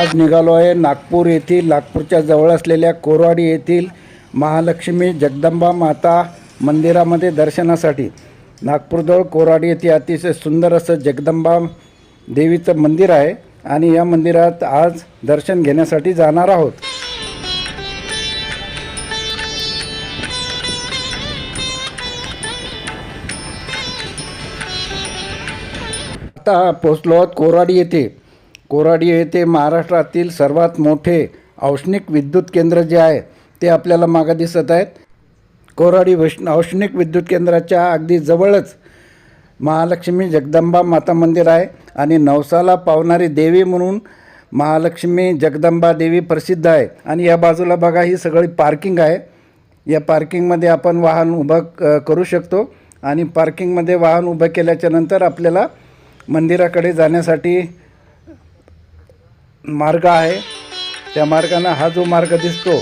आज निघालो आहे नागपूर येथील नागपूरच्या जवळ असलेल्या कोरवाडी येथील महालक्ष्मी जगदंबा माता मंदिरामध्ये दर्शनासाठी. नागपूरजवळ कोराडी येथे अतिशय सुंदर असं जगदंबा देवीचं मंदिर आहे आणि या मंदिरात आज दर्शन घेण्यासाठी जाणार आहोत. आता पोचलो आहोत कोराडी येथे. कोराडी येथे महाराष्ट्रातील सर्वात मोठे औष्णिक विद्युत केंद्र जे आहे ते आपल्याला मागं दिसत आहेत. कोराडी वैष्ण औष्णिक विद्युत केंद्राच्या अगदी जवळच महालक्ष्मी जगदंबा माता मंदिर आहे आणि नवसाला पावणारी देवी म्हणून महालक्ष्मी जगदंबा देवी प्रसिद्ध आहे. आणि या बाजूला बघा ही सगळी पार्किंग आहे. या पार्किंगमध्ये आपण वाहन उभं क- करू शकतो. आणि पार्किंगमध्ये वाहन उभं केल्याच्यानंतर आपल्याला मंदिराकडे जाण्यासाठी मार्ग आहे. त्या मार्गानं हा जो मार्ग दिसतो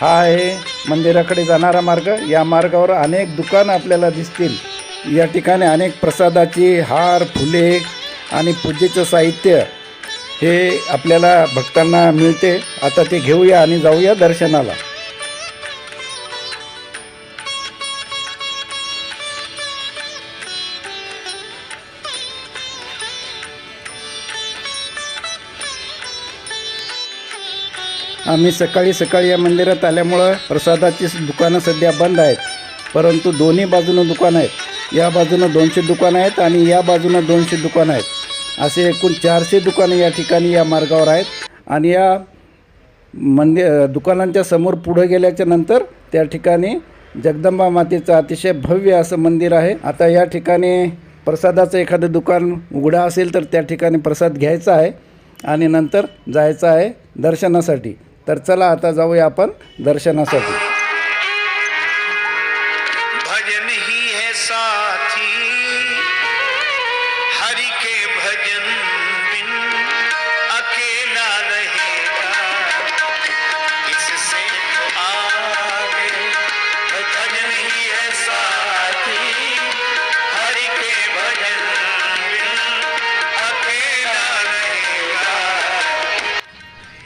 हा आहे मंदिराकडे जाणारा मार्ग. या मार्गावर अनेक दुकानं आपल्याला दिसतील. या ठिकाणी अनेक प्रसादाची हार फुले आणि पूजेचं साहित्य हे आपल्याला भक्तांना मिळते. आता ते घेऊया आणि जाऊया दर्शनाला. आम्ही सकाळी सकाळी या मंदिरात आल्यामुळं प्रसादाची दुकानं सध्या बंद आहेत. परंतु दोन्ही बाजूनं दुकानं आहेत. या बाजूनं दोनशे दुकानं आहेत आणि या बाजूनं दोनशे दुकानं आहेत. असे एकूण चारशे दुकानं या ठिकाणी या मार्गावर आहेत आणि या मंदिर दुकानांच्या समोर पुढं गेल्याच्यानंतर त्या ठिकाणी जगदंबा मातेचं अतिशय भव्य असं मंदिर आहे. आता या ठिकाणी प्रसादाचं एखादं दुकान उघडं असेल तर त्या ठिकाणी प्रसाद घ्यायचा आहे आणि नंतर जायचं आहे दर्शनासाठी. तर चला आता जाऊया आपण दर्शनासाठी. भजन ही है साथी हरि के भजन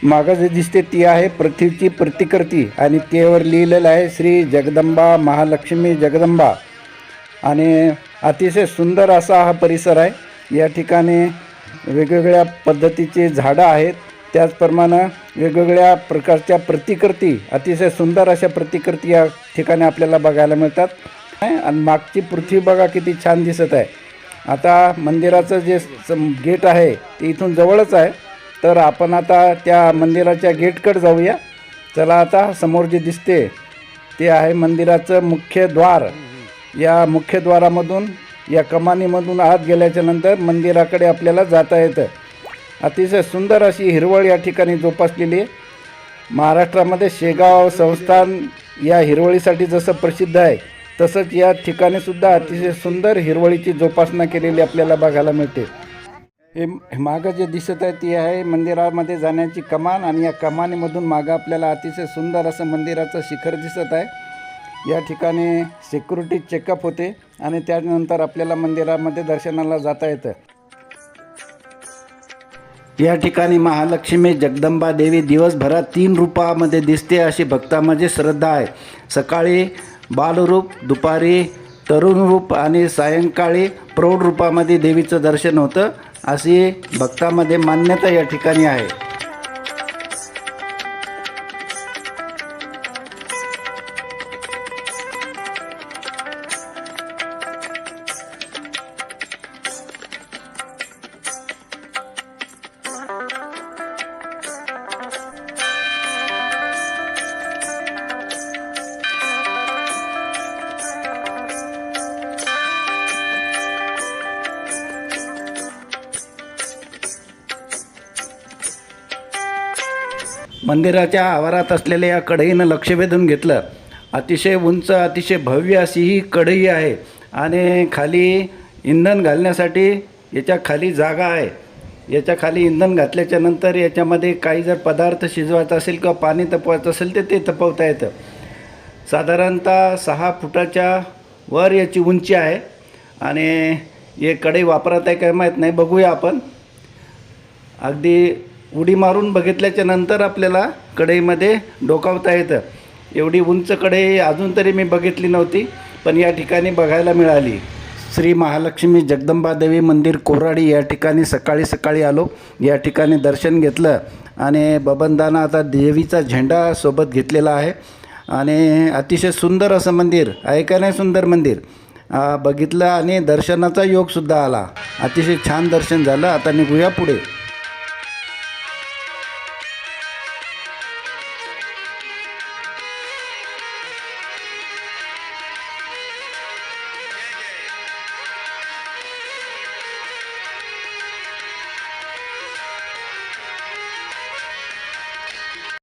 मागं जे दिसते ती आहे पृथ्वीची प्रतिकृती. आणि त्यावर लिहिलेलं आहे श्री जगदंबा महालक्ष्मी जगदंबा. आणि अतिशय सुंदर असा हा परिसर आहे. या ठिकाणी वेगवेगळ्या पद्धतीचे झाडं आहेत. त्याचप्रमाणे वेगवेगळ्या प्रकारच्या प्रतिकृती अतिशय सुंदर अशा प्रतिकृती या ठिकाणी आपल्याला बघायला मिळतात. आणि मागची पृथ्वी बघा किती छान दिसत आहे. आता मंदिराचं जे गेट आहे ते इथून जवळच आहे. तर आपण आता त्या मंदिराच्या गेटकडे जाऊया. चला आता समोर जे दिसते ते आहे मंदिराचं मुख्य द्वार. या मुख्यद्वारामधून या कमानीमधून आत गेल्याच्यानंतर मंदिराकडे आपल्याला जाता येतं. अतिशय सुंदर अशी हिरवळ या ठिकाणी जोपासलेली आहे. महाराष्ट्रामध्ये शेगाव संस्थान या हिरवळीसाठी जसं प्रसिद्ध आहे तसंच या ठिकाणीसुद्धा अतिशय सुंदर हिरवळीची जोपासना केलेली आपल्याला बघायला मिळते. हे मागं जे दिसत आहे ती आहे मंदिरामध्ये जाण्याची कमान आणि या कमानीमधून मागं आपल्याला अतिशय सुंदर असं मंदिराचं शिखर दिसत आहे. या ठिकाणी सिक्युरिटी चेकअप होते आणि त्यानंतर आपल्याला मंदिरामध्ये दर्शनाला जाता येतं. या ठिकाणी महालक्ष्मी जगदंबा देवी दिवसभरात तीन रूपामध्ये दिसते अशी भक्तामध्ये श्रद्धा आहे. सकाळी बालरूप दुपारी तरुण रूप आणि सायंकाळी प्रौढ रूपामध्ये देवीचं दर्शन होतं. अशी भक्तामध्ये मान्यता या ठिकाणी आहे. मंदिराच्या आवारात असलेल्या या कढईनं लक्ष वेधून घेतलं. अतिशय उंच अतिशय भव्य अशी ही कढई आहे आणि खाली इंधन घालण्यासाठी याच्या खाली जागा आहे. याच्या खाली इंधन घातल्याच्या नंतर याच्यामध्ये काही जर पदार्थ शिजवायचा असेल किंवा पाणी तपवायचं असेल तर ते तपवता येतं. साधारणतः सहा फुटाच्या वर याची उंची आहे आणि हे कढई वापरात आहे काय माहीत नाही बघूया आपण. अगदी उडी मारून बघितल्याच्या नंतर आपल्याला कढईमध्ये डोकावता येतं. एवढी उंच कढई अजून तरी मी बघितली नव्हती पण या ठिकाणी बघायला मिळाली. श्री महालक्ष्मी जगदंबादेवी मंदिर कोराडी या ठिकाणी सकाळी सकाळी आलो. या ठिकाणी दर्शन घेतलं आणि बबनदानं आता देवीचा झेंडा सोबत घेतलेला आहे. आणि अतिशय सुंदर असं मंदिर आहे का नाही सुंदर मंदिर? बघितलं आणि दर्शनाचा योगसुद्धा आला. अतिशय छान दर्शन झालं. आता निघूया पुढे.